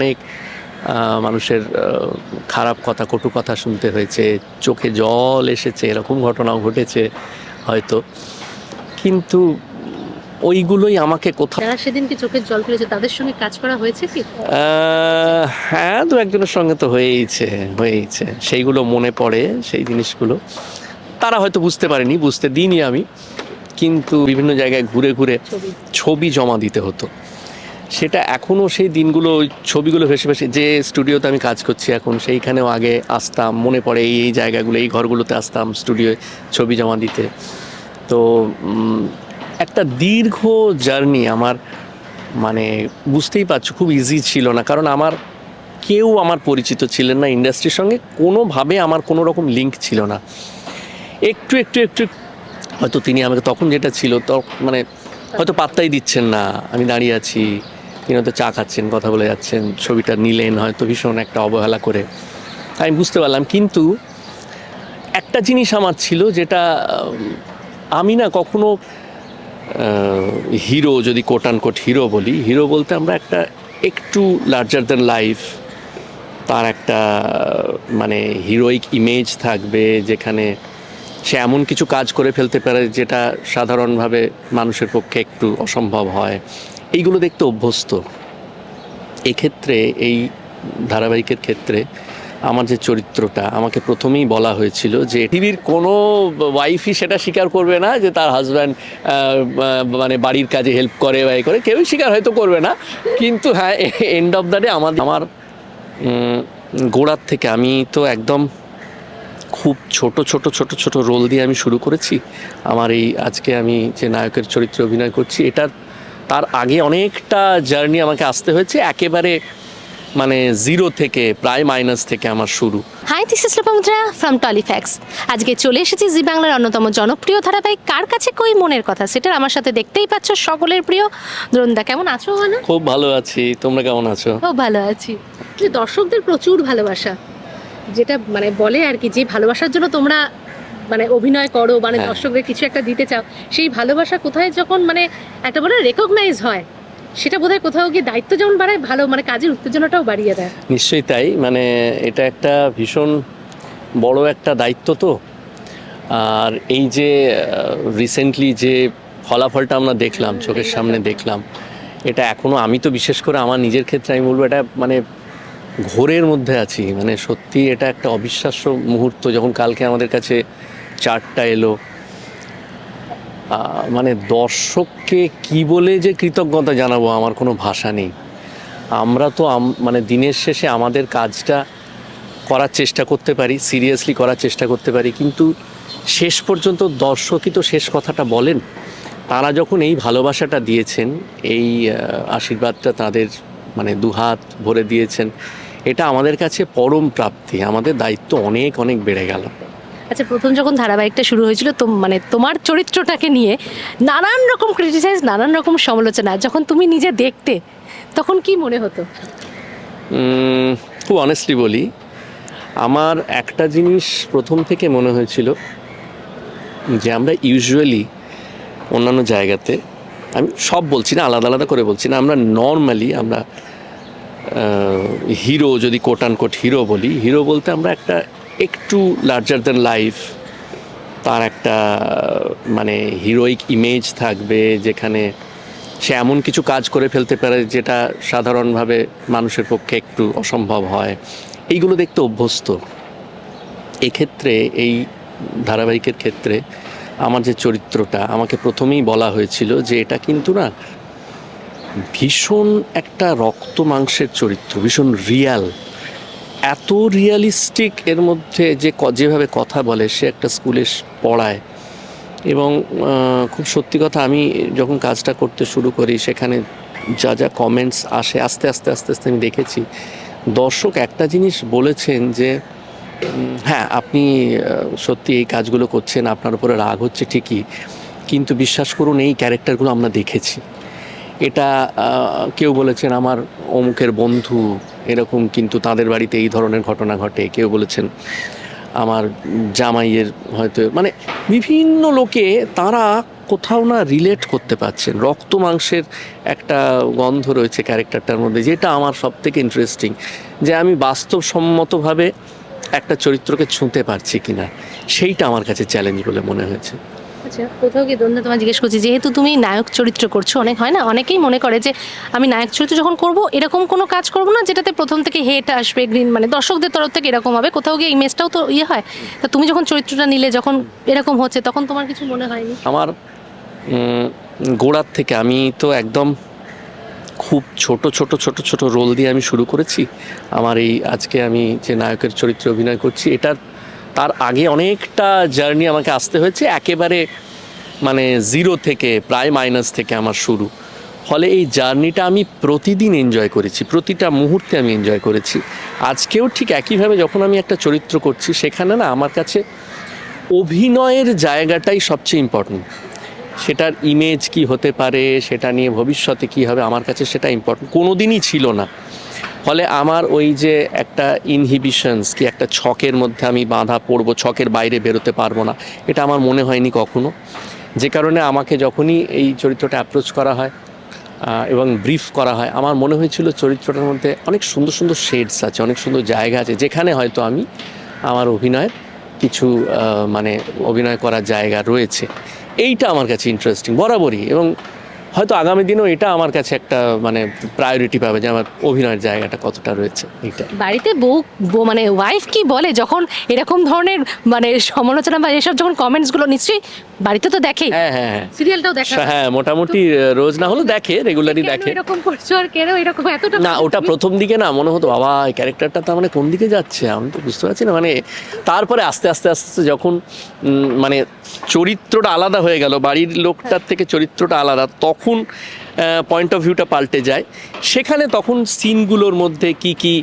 অনেক মানুষের খারাপ কথা কটু কথা শুনতে হয়েছে চোখে জল এসেছে এরকম ঘটনাও ঘটেছে হয়তো। কিন্তু ওইগুলোই আমাকে কোথাও যারা সেদিনকে চোখের জল ফেলেছে তাদের সঙ্গে কাজ করা হয়েছে কি? হ্যাঁ দু একজনের সঙ্গে তো হয়েইছে হয়েইছে। সেইগুলো মনে পড়ে সেই জিনিসগুলো। তারা হয়তো বুঝতে পারেনি বুঝতে দিইনি আমি। কিন্তু বিভিন্ন জায়গায় ঘুরে ঘুরে ছবি জমা দিতে হতো। সেটা এখনও সেই দিনগুলো, ওই ছবিগুলো ভেসে ভেসে, যে স্টুডিওতে আমি কাজ করছি এখন, সেইখানেও আগে আসতাম, মনে পড়ে এই এই জায়গাগুলো, এই ঘরগুলোতে আসতাম স্টুডিওয়ে ছবি জমা দিতে। তো একটা দীর্ঘ জার্নি আমার মানে বুঝতেই পারছ, খুব ইজি ছিল না। কারণ আমার কেউ আমার পরিচিত ছিলেন না ইন্ডাস্ট্রির সঙ্গে, কোনোভাবে আমার কোনো রকম লিঙ্ক ছিল না। একটু একটু একটু, হয়তো তিনি আমাকে, তখন যেটা ছিল, তো মানে হয়তো পাত্তাই দিচ্ছেন না, আমি দাঁড়িয়ে আছি। তিনি হয়তো চা খাচ্ছেন, কথা বলে যাচ্ছেন, ছবিটা নিলেন হয়তো ভীষণ একটা অবহেলা করে। আমি বুঝতে পারলাম, কিন্তু একটা জিনিস আমার ছিল যেটা আমি না কখনো হিরো যদি কোট কোট হিরো বলি, হিরো বলতে আমরা একটা একটু লার্জার দ্যান লাইফ তার একটা মানে হিরোইক ইমেজ থাকবে, যেখানে সে এমন কিছু কাজ করে ফেলতে পারে যেটা সাধারণভাবে মানুষের পক্ষে একটু অসম্ভব হয়। এইগুলো দেখতে অভ্যস্ত। এক্ষেত্রে, এই ধারাবাহিকের ক্ষেত্রে আমার যে চরিত্রটা, আমাকে প্রথমেই বলা হয়েছিল যে টিভির কোনো ওয়াইফই সেটা স্বীকার করবে না যে তার হাজব্যান্ড মানে বাড়ির কাজে হেল্প করে বা করে। কেউই স্বীকার হয়তো করবে না। কিন্তু হ্যাঁ এন্ড অফ দ্য ডে আমার আমার গোড়ার থেকে আমি তো একদম খুব ছোট ছোট ছোট ছোট রোল দিয়ে আমি শুরু করেছি। আমার এই আজকে আমি যে নায়কের চরিত্রে অভিনয় করছি, এটার তার আগে অনেকটা জার্নি আমাকে আসতে হয়েছে একেবারে মানে জিরো থেকে প্রায় মাইনাস থেকে আমার শুরু। Hi this is Lopamudra from Tollyfacts আজকে চলে এসেছি জি বাংলার অন্যতম জনপ্রিয় ধারাবাহিক কার কাছে কই মনের কথা সেটা আমার সাথে দেখতেই পাচ্ছ সকলের প্রিয়। দ্রন্দা কেমন আছো না খুব ভালো আছি। তোমরা কেমন আছো? খুব ভালো আছি। যে দর্শকদের প্রচুর ভালোবাসা যেটা মানে বলে আর কি যে ভালোবাসার জন্য তোমরা মানে অভিনয় করো মানে হ্যাঁ। দর্শকদের কিছু একটা দিতে চাও সেই ভালোবাসা কোথায় যখন মানে একটা বলে রেকগনাইজ হয় সেটা বোধহয় কোথাও গিয়ে দায়িত্ব যেমন বাড়ায় ভালো মানে কাজের উত্তেজনাটাও বাড়িয়ে দেয়। নিশ্চয়ই তাই মানে এটা একটা ভীষণ বড় একটা দায়িত্ব তো। আর এই যে রিসেন্টলি যে ফলাফলটা আমরা দেখলাম চোখের সামনে দেখলাম এটা এখনও আমি তো বিশেষ করে আমার নিজের ক্ষেত্রে আমি বলব এটা মানে ঘোরের মধ্যে আছি মানে সত্যি এটা একটা অবিশ্বাস্য মুহূর্ত যখন কালকে আমাদের কাছে চারটা এলো। মানে দর্শককে কি বলে যে কৃতজ্ঞতা জানাব আমার কোনো ভাষা নেই। আমরা তো মানে দিনের শেষে আমাদের কাজটা করার চেষ্টা করতে পারি, সিরিয়াসলি করার চেষ্টা করতে পারি, কিন্তু শেষ পর্যন্ত দর্শকই তো শেষ কথাটা বলেন। তারা যখন এই ভালোবাসাটা দিয়েছেন, এই আশীর্বাদটা তাদের মানে দুহাত ভরে দিয়েছেন, এটা আমাদের কাছে পরম প্রাপ্তি, আমাদের দায়িত্ব অনেক অনেক বেড়ে গেল। আচ্ছা প্রথম যখন ধারাবাহিকটা শুরু হয়েছিল তো মানে তোমার চরিত্রটাকে নিয়ে নানান রকম ক্রিটিসাইজ নানান রকম সমালোচনা, যখন তুমি নিজে দেখতে, তখন কি মনে হতো? খুব অনেস্টলি বলি, আমার একটা জিনিস প্রথম থেকে মনে হয়েছিল, যে আমরা ইউজুয়ালি অন্যান্য জায়গাতে, আমি সব বলছি না, আলাদা আলাদা করে বলছি না, আমরা নর্মালি আমরা হিরো যদি কোট আন কোট হিরো বলি হিরো বলতে আমরা একটা একটু লার্জার দ্যান লাইফ তার একটা মানে হিরোইক ইমেজ থাকবে, যেখানে সে এমন কিছু কাজ করে ফেলতে পারে, যেটা সাধারণভাবে মানুষের পক্ষে একটু অসম্ভব হয়। এইগুলো দেখতে অভ্যস্ত। এক্ষেত্রে, এই ধারাবাহিকের ক্ষেত্রে আমার যে চরিত্রটা, আমাকে প্রথমেই বলা হয়েছিল যে এটা কিন্তু না, ভীষণ একটা রক্ত মাংসের চরিত্র, ভীষণ রিয়াল এত রিয়ালিস্টিক এর মধ্যে যে যেভাবে কথা বলে, সে একটা স্কুলে পড়ায়। এবং খুব সত্যি কথা আমি যখন কাজটা করতে শুরু করি, সেখানে যা যা কমেন্টস আসে, আস্তে আস্তে আস্তে আস্তে আমি দেখেছি, দর্শক একটা জিনিস বলেছেন যে হ্যাঁ আপনি সত্যি এই কাজগুলো করছেন, আপনার উপরে রাগ হচ্ছে ঠিকই, কিন্তু বিশ্বাস করুন, এই ক্যারেক্টারগুলো আমরা দেখেছি। এটা কেউ বলেছেন আমার অমুকের বন্ধু, এরকম কিন্তু তাদের বাড়িতে এই ধরনের ঘটনা ঘটে। কেউ বলেছেন আমার জামাইয়ের হয়তো মানে বিভিন্ন লোকে তারা কোথাও না রিলেট করতে পারছেন। রক্ত মাংসের একটা গন্ধ রয়েছে ক্যারেক্টারটার মধ্যে, যেটা আমার সব থেকে ইন্টারেস্টিং যে আমি বাস্তবসম্মতভাবে একটা চরিত্রকে ছুঁতে পারছি কিনা, সেইটা আমার কাছে চ্যালেঞ্জ বলে মনে হয়েছে। আচ্ছা কোথাও গিয়ে দ্বন্দ্ব তোমায় জিজ্ঞেস করছি, যেহেতু তুমি নায়ক চরিত্র করছ, অনেক হয় না? অনেকেই মনে করে যে আমি নায়ক চরিত্র যখন করব, এরকম কোনো কাজ করব না যেটাতে প্রথম থেকে হেট আসবে গ্রিন মানে দর্শকদের তরফ থেকে এরকম হবে। কোথাও গিয়ে ইমেজটাও তো ইয়ে হয়। তা তুমি যখন চরিত্রটা নিলে, যখন এরকম হচ্ছে, তখন তোমার কিছু মনে হয়নি? আমার গোড়ার থেকে আমি তো একদম খুব ছোট ছোট ছোট ছোট রোল দিয়ে আমি শুরু করেছি। আমার এই আজকে আমি যে নায়কের চরিত্রে অভিনয় করছি, এটার তার আগে অনেকটা জার্নি আমাকে আসতে হয়েছে, একেবারে মানে জিরো থেকে, প্রায় মাইনাস থেকে আমার শুরু। ফলে এই জার্নিটা আমি প্রতিদিন এনজয় করেছি, প্রতিটা মুহূর্তে আমি এনজয় করেছি। আজকেও ঠিক একইভাবে যখন আমি একটা চরিত্র করছি, সেখানে না আমার কাছে অভিনয়ের জায়গাটাই সবচেয়ে ইম্পর্টেন্ট সেটার ইমেজ কি হতে পারে, সেটা নিয়ে ভবিষ্যতে কি হবে, আমার কাছে সেটা ইম্পর্টেন্ট কোনো দিনই ছিল না। ফলে আমার ওই যে একটা ইনহিবিশনস কি একটা ছকের মধ্যে আমি বাঁধা পড়ব, ছকের বাইরে বেরোতে পারব না, এটা আমার মনে হয়নি কখনো। যে কারণে আমাকে যখনই এই চরিত্রটা অ্যাপ্রোচ করা হয় এবং ব্রিফ করা হয়, আমার মনে হয়েছিল চরিত্রটার মধ্যে অনেক সুন্দর সুন্দর শেডস আছে, অনেক সুন্দর জায়গা আছে, যেখানে হয়তো আমি আমার অভিনয়ের কিছু মানে অভিনয় করার জায়গা রয়েছে। এইটা আমার কাছে ইন্টারেস্টিং বরাবরই। এবং হয়তো আগামী দিনেও এটা আমার কাছে একটা মানে প্রায়োরিটি পাবে যে আমার অভিনয়ের জায়গাটা কতটা রয়েছে এটা বাড়িতে বউ মানে ওয়াইফ কি বলে? যখন এরকম ধরনের মানে সমালোচনা বা এসব যখন কমেন্টসগুলো নিশ্চয়ই বাড়িতে তো দেখে। হ্যাঁ হ্যাঁ হ্যাঁ। সিরিয়ালটাও দেখা হয়। মোটামুটি রোজ না হলেও দেখে রেগুলারই দেখে। এরকম করছ আর কেন এরকম? এতটা না ওটা প্রথম দিকে না মনে হতো বাবা এই ক্যারেক্টারটা তার মানে কোন দিকে যাচ্ছে? আমি তো বুঝতে পারছি না মানে তারপরে আস্তে আস্তে আস্তে যখন মানে চরিত্রটা আলাদা হয়ে গেল বাড়ির লোকটার থেকে চরিত্রটা আলাদা তখন পয়েন্ট অফ ভিউটা পাল্টে যায়। সেখানে তখন সিনগুলোর মধ্যে কি কি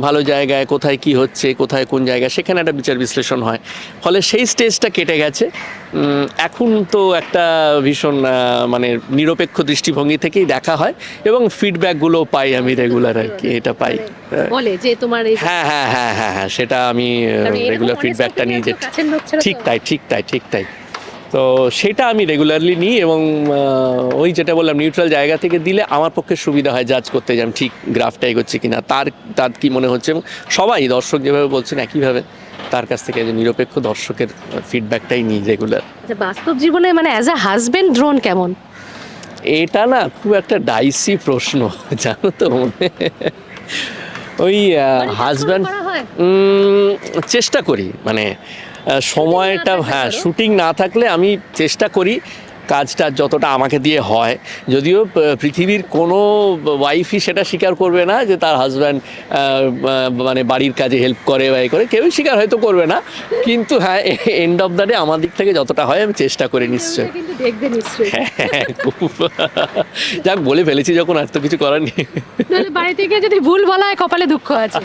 ভালো জায়গায় কোথায় কি হচ্ছে কোথায় কোন জায়গায় সেখানে একটা বিচার বিশ্লেষণ হয়। ফলে সেই স্টেজটা কেটে গেছে। এখন তো একটা ভীষণ মানে নিরপেক্ষ দৃষ্টিভঙ্গি থেকেই দেখা হয় এবং ফিডব্যাকগুলো পাই আমি রেগুলার আর কি এটা পাই। বলে যে তোমার হ্যাঁ হ্যাঁ হ্যাঁ হ্যাঁ হ্যাঁ সেটা আমি রেগুলার ফিডব্যাকটা নিই যে ঠিক তাই ঠিক তাই ঠিক তাই। তো সেটা আমি রেগুলারলি নিই এবং ওই যেটা বললাম নিউট্রাল জায়গা থেকে দিলে আমার পক্ষে সুবিধা হয় জাজ করতে যে আমি ঠিক গ্রাফটা এগোচ্ছে কিনা তার তার কি মনে হচ্ছে এবং সবাই দর্শক যেভাবে বলছেন একইভাবে তার কাছ থেকে যে নিরপেক্ষ দর্শকের ফিডব্যাকটাই নিই রেগুলার আচ্ছা, বাস্তব জীবনে মানে অ্যাজ আ হাজবেন্ড ড্রোন কেমন? এটা না খুব একটা ডাইসি প্রশ্ন জানো তো? ওই হাজব্যান্ড করা চেষ্টা করি মানে সময়টা হ্যাঁ শুটিং না থাকলে আমি চেষ্টা করি কাজটা যতটা আমাকে দিয়ে হয়। যদিও পৃথিবীর কোনো ওয়াইফই সেটা স্বীকার করবে না যে তার হাজব্যান্ড মানে বাড়ির কাজে হেল্প করে বা করে। কেউই স্বীকার হয়তো করবে না। কিন্তু হ্যাঁ এন্ড অফ দ্য ডে আমার দিক থেকে যতটা হয় আমি চেষ্টা করি নিশ্চয়ই। হ্যাঁ, যাক বলে ফেলেছি যখন আর তো কিছু করার নেই। বাড়িতে গিয়ে যদি ভুল বলা হয় কপালে দুঃখ আছে।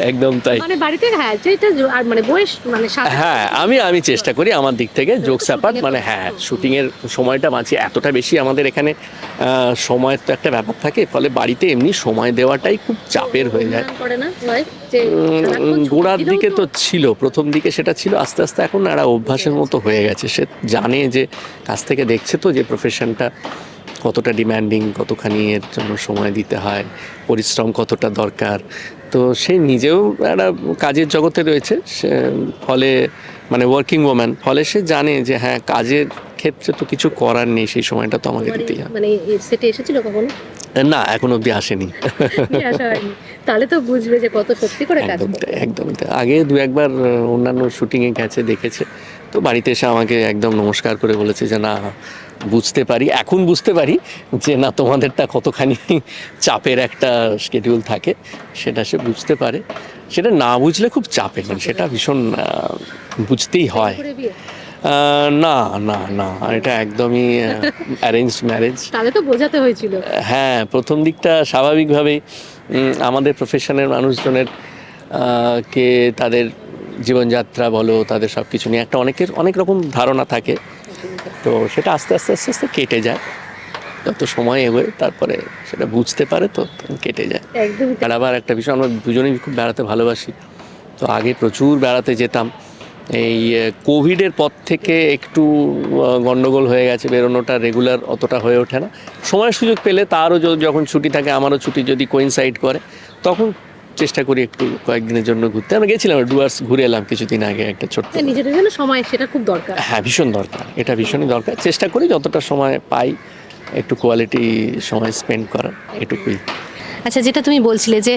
একদম তাই। মানে বাড়িতে হ্যাঁ যেটা আর মানে বয়স মানে হ্যাঁ আমি আমি চেষ্টা করি আমার দিক থেকে জোক স্যাপাট মানে হ্যাঁ শুটিংয়ের সময়টা বাঁচি এতটা বেশি আমাদের এখানে সময়ের তো একটা ব্যাপার থাকে। ফলে বাড়িতে এমনি সময় দেওয়াটাই খুব চাপের হয়ে যায়। অভিমান করে না wife? যে সারাক্ষণ উম, ছুটি গোড়ার দিকে তো তো ছিল প্রথম দিকে সেটা ছিল আস্তে আস্তে এখন একটা অভ্যাসের মতো হয়ে গেছে। সে জানে যে কাছ থেকে দেখছে তো যে প্রফেশনটা কতটা ডিম্যান্ডিং কতখানি এর জন্য সময় দিতে হয় পরিশ্রম কতটা দরকার। তো সে নিজেও একটা কাজের জগতে রয়েছে সে ফলে মানে ওয়ার্কিং ওম্যান ফলে সে জানে যে হ্যাঁ কাজের ক্ষেত্রে তো কিছু করার নেই সেই সময়টা তো আমাকে দিতেই হবে। মানে সেটে এসেছিল কখনো? না এখন অবধি আসেনি। তাহলে তো বুঝবে যে কত সত্যি করে কাজ একদম আগে দু একবার অন্যান্য শুটিংয়ে গেছে দেখেছে। তো বাড়িতে এসে আমাকে একদম নমস্কার করে বলেছে যে না বুঝতে পারি এখন বুঝতে পারি যে না তোমাদেরটা কতখানি চাপের একটা শিডিউল থাকে সেটা সে বুঝতে পারে। সেটা না বুঝলে খুব চাপের মানে সেটা ভীষণ বুঝতেই হয়। না না না এটা একদমই অ্যারেঞ্জ ম্যারেজ তাহলে তো বোঝাতে হয়েছিল। হ্যাঁ প্রথম দিকটা স্বাভাবিকভাবেই আমাদের প্রফেশনের মানুষজনের কে তাদের জীবনযাত্রা বলো তাদের সব কিছু নিয়ে একটা অনেকের অনেক রকম ধারণা থাকে। তো সেটা আস্তে আস্তে আস্তে আস্তে কেটে যায়। যত সময় এগোয় তারপরে সেটা বুঝতে পারে তো কেটে যায়। আর আবার একটা বিষয় আমরা দুজনেই খুব বেড়াতে ভালোবাসি। তো আগে প্রচুর বেড়াতে যেতাম। এই কোভিডের পর থেকে একটু আহ, গন্ডগোল হয়ে গেছে বেরোনোটা রেগুলার অতটা হয়ে ওঠে না। সময় সুযোগ পেলে তারও যখন ছুটি থাকে আমারও ছুটি যদি কোইনসাইড করে তখন চেষ্টা করি একটু কয়েকদিনের জন্য ঘুরতে। আমরা গেছিলাম ডুয়ার্স ঘুরে এলাম কিছুদিন আগে একটা ছোট্ট নিজেদের জন্য সময় সেটা খুব দরকার। হ্যাঁ ভীষণ দরকার। এটা ভীষণই দরকার। চেষ্টা করি যতটা সময় পাই একটু কোয়ালিটি সময় স্পেন্ড করার এটুকুই। আচ্ছা যেটা তুমি বলছিলে যে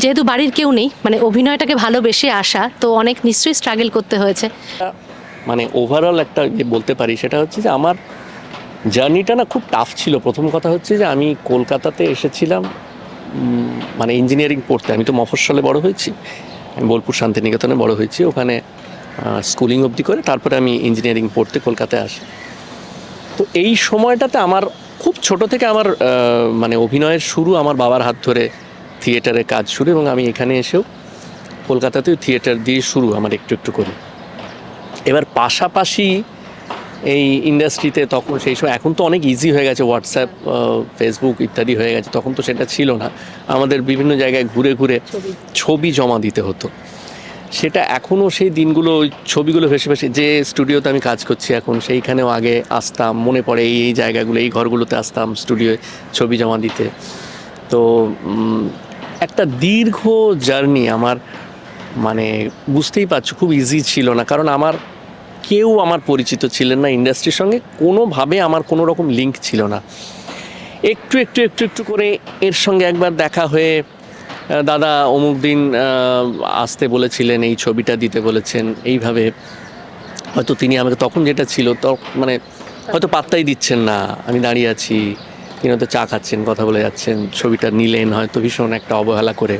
যেহেতু বাড়ির কেউ নেই মানে অভিনয়টাকে ভালোবেসে আসা তো অনেক নিশ্চয়ই স্ট্রাগল করতে হয়েছে। মানে ওভারঅল একটা বলতে পারি সেটা হচ্ছে যে আমার জার্নিটা না খুব টাফ ছিল। প্রথম কথা হচ্ছে যে আমি কলকাতাতে এসেছিলাম মানে ইঞ্জিনিয়ারিং পড়তে। আমি তো মফস্বলে বড় হয়েছি। আমি বোলপুর শান্তিনিকেতনে বড় হয়েছি। ওখানে স্কুলিং অবধি করে তারপরে আমি ইঞ্জিনিয়ারিং পড়তে কলকাতায় আসি। তো এই সময়টাতে আমার খুব ছোট থেকে আমার মানে অভিনয়ের শুরু আমার বাবার হাত ধরে থিয়েটারে কাজ শুরু এবং আমি এখানে এসেও কলকাতাতেও থিয়েটার দিয়ে শুরু আমার একটু একটু করে। এবার পাশাপাশি এই ইন্ডাস্ট্রিতে তখন সেই সময় এখন তো অনেক ইজি হয়ে গেছে হোয়াটসঅ্যাপ ফেসবুক ইত্যাদি হয়ে গেছে তখন তো সেটা ছিল না। আমাদের বিভিন্ন জায়গায় ঘুরে ঘুরে ছবি। জমা দিতে হতো। সেটা এখনও সেই দিনগুলো ওই ছবিগুলো ভেসে ভেসে যে স্টুডিওতে আমি কাজ করছি এখন সেইখানেও আগে আসতাম মনে পড়ে এই এই জায়গাগুলো এই ঘরগুলোতে আসতাম স্টুডিওয়ে ছবি জমা দিতে। তো একটা দীর্ঘ জার্নি আমার মানে বুঝতেই পারছ খুব ইজি ছিল না। কারণ আমার কেউ আমার পরিচিত ছিলেন না ইন্ডাস্ট্রির সঙ্গে, কোনোভাবে আমার কোনো রকম লিঙ্ক ছিল না। একটু একটু একটু একটু করে এর সঙ্গে একবার দেখা হয়ে দাদা অমুক দিন আসতে বলেছিলেন, এই ছবিটা দিতে বলেছেন, এইভাবে। হয়তো তিনি আমাকে তখন যেটা ছিল মানে হয়তো পাত্তাই দিচ্ছেন না। আমি দাঁড়িয়ে আছি, তিনি হয়তো চা খাচ্ছেন, কথা বলে যাচ্ছেন, ছবিটা নিলেন, হয়তো ভীষণ একটা অবহেলা করে।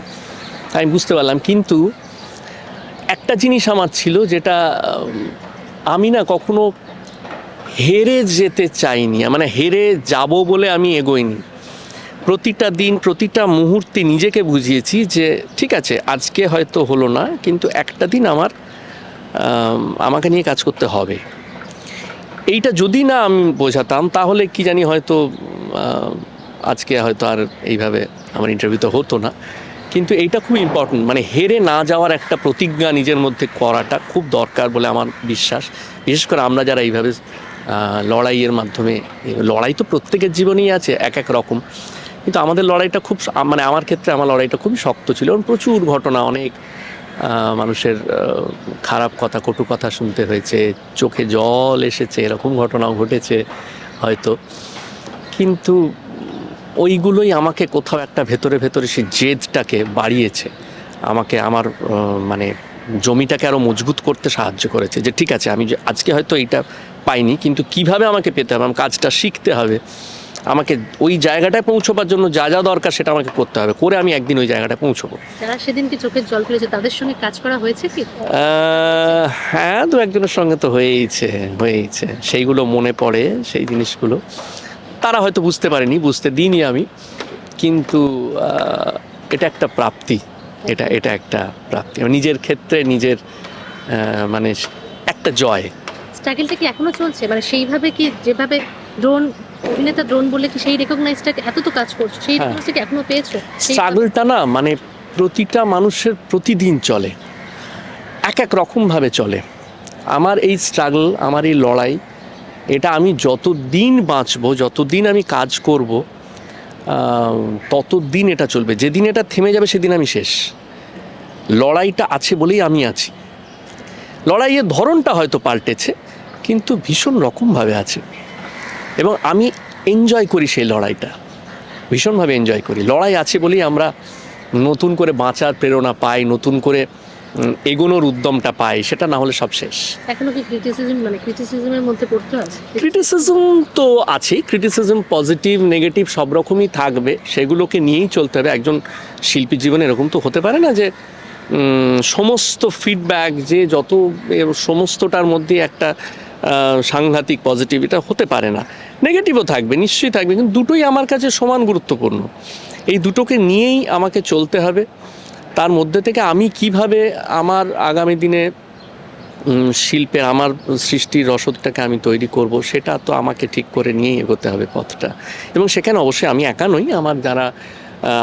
আমি বুঝতে পারলাম, কিন্তু একটা জিনিস আমার ছিল, যেটা আমি না কখনো হেরে যেতে চাইনি মানে হেরে যাব বলে আমি এগোইনি। প্রতিটা দিন, প্রতিটা মুহূর্তে নিজেকে বুঝিয়েছি যে, ঠিক আছে, আজকে হয়তো হলো না, কিন্তু একটা দিন আমার আমাকে নিয়ে কাজ করতে হবে। এইটা যদি না আমি বোঝাতাম, তাহলে কি জানি হয়তো আজকে হয়তো আর এইভাবে আমার ইন্টারভিউ তো হতো না। কিন্তু এইটা খুব ইম্পর্টেন্ট মানে হেরে না যাওয়ার একটা প্রতিজ্ঞা নিজের মধ্যে করাটা খুব দরকার বলে আমার বিশ্বাস। বিশেষ করে আমরা যারা এইভাবে লড়াইয়ের মাধ্যমে, লড়াই তো প্রত্যেকের জীবনেই আছে, এক এক রকম। কিন্তু আমাদের লড়াইটা খুব মানে আমার ক্ষেত্রে আমার লড়াইটা খুবই শক্ত ছিল এবং প্রচুর ঘটনা, অনেক মানুষের খারাপ কথা, কটু কথা শুনতে হয়েছে, চোখে জল এসেছে, এরকম ঘটনাও ঘটেছে হয়তো। কিন্তু ওইগুলোই আমাকে কোথাও একটা ভেতরে ভেতরে সেই জেদটাকে বাড়িয়েছে। আমাকে আমার মানে জমিটাকে আরও মজবুত করতে সাহায্য করেছে যে ঠিক আছে আমি যে আজকে হয়তো এইটা পাইনি কিন্তু কীভাবে আমাকে পেতে হবে? আমার কাজটা শিখতে হবে। আমাকে ওই জায়গাটায় পৌঁছবার জন্য যা যা দরকার সেটা আমাকে করতে হবে। করে আমি একদিন ওই জায়গাটায় পৌঁছবো। যারা সেদিনকে চোখের জল ফেলেছে তাদের সঙ্গে কাজ করা হয়েছে কি? হ্যাঁ দু একজনের সঙ্গে তো হয়েইছে হয়েইছে। সেইগুলো মনে পড়ে সেই জিনিসগুলো। তারা হয়তো বুঝতে পারেনি বুঝতে দিইনি আমি। কিন্তু এটা একটা প্রাপ্তি। এটা এটা একটা প্রাপ্তি। নিজের ক্ষেত্রে নিজের মানে একটা জয়। স্ট্রাগলটা কি এখনও চলছে? মানে সেইভাবে কি যেভাবে ড্রোন অভিনেতা ড্রোন বলে কি সেই রেকগনাইজটাকে এত তো কাজ করছ? সেই হ্যাঁ। রেকগনাইজটা কি এখনও পেয়েছ? স্ট্রাগলটা না মানে প্রতিটা মানুষের প্রতিদিন চলে। এক এক রকমভাবে চলে। আমার এই স্ট্রাগল আমার এই লড়াই এটা আমি যতদিন বাঁচবো, যতদিন আমি কাজ করব ততদিন এটা চলবে। যেদিন এটা থেমে যাবে, সেদিন আমি শেষ। লড়াইটা আছে বলেই আমি আছি। লড়াইয়ের ধরনটা হয়তো পাল্টেছে, কিন্তু ভীষণ রকমভাবে আছে। এবং আমি এনজয় করি সেই লড়াইটা। ভীষণভাবে এনজয় করি। লড়াই আছে বলেই আমরা নতুন করে বাঁচার প্রেরণা পাই, নতুন করে এগোনোর উদ্যমটা পাই সেটা না হলে সব শেষ। এখনও কি ক্রিটিসিজম মানে ক্রিটিসিজমের মধ্যে পড়তে হয়? ক্রিটিসিজম তো আছেই ক্রিটিসিজম পজিটিভ নেগেটিভ সব রকমই থাকবে। সেগুলোকে নিয়েই চলতে হবে। একজন শিল্পী জীবনে এরকম তো হতে পারে না যে সমস্ত ফিডব্যাক যে যত সমস্তটার মধ্যে একটা সাংঘাতিক পজিটিভ এটা হতে পারে না। নেগেটিভও থাকবে নিশ্চয়ই থাকবে কিন্তু দুটোই আমার কাছে সমান গুরুত্বপূর্ণ। এই দুটোকে নিয়েই আমাকে চলতে হবে। তার মধ্যে থেকে আমি কীভাবে আমার আগামী দিনে শিল্পে শিল্পের, আমার সৃষ্টির রসদটাকে আমি তৈরি করব, সেটা তো আমাকে ঠিক করে নিয়েই এগোতে হবে পথটা। এবং সেখানে অবশ্যই আমি একা নই, আমার যারা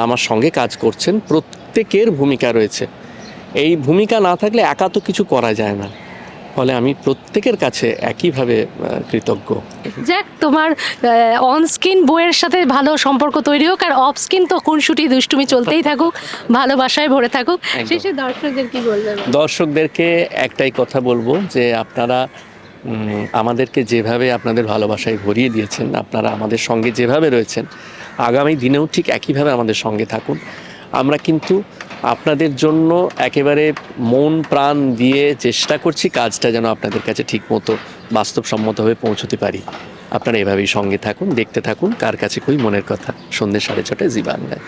আমার সঙ্গে কাজ করছেন, প্রত্যেকের ভূমিকা রয়েছে। এই ভূমিকা না থাকলে একা তো কিছু করা যায় না। ফলে আমি প্রত্যেকের কাছে একইভাবে কৃতজ্ঞ। যাক তোমার অন স্ক্রিন বইয়ের সাথে ভালো সম্পর্ক তৈরি হোক আর অফ স্ক্রিন তো খুনসুটি দুষ্টুমি চলতেই থাকুক ভালোবাসায় ভরে থাকুক। শেষে দর্শকদের কি বলবেন দর্শকদেরকে একটাই কথা বলব যে আপনারা আমাদেরকে যেভাবে আপনাদের ভালোবাসায় ভরিয়ে দিয়েছেন আপনারা আমাদের সঙ্গে যেভাবে রয়েছেন আগামী দিনেও ঠিক একইভাবে আমাদের সঙ্গে থাকুন। আমরা কিন্তু আপনাদের জন্য একেবারে মন প্রাণ দিয়ে চেষ্টা করছি কাজটা যেন আপনাদের কাছে ঠিকমতো বাস্তবসম্মতভাবে পৌঁছতে পারি। আপনারা এভাবেই সঙ্গে থাকুন, দেখতে থাকুন, কার কাছে খুবই মনের কথা। সন্ধ্যে সাড়ে ছটায় জি বাংলায়।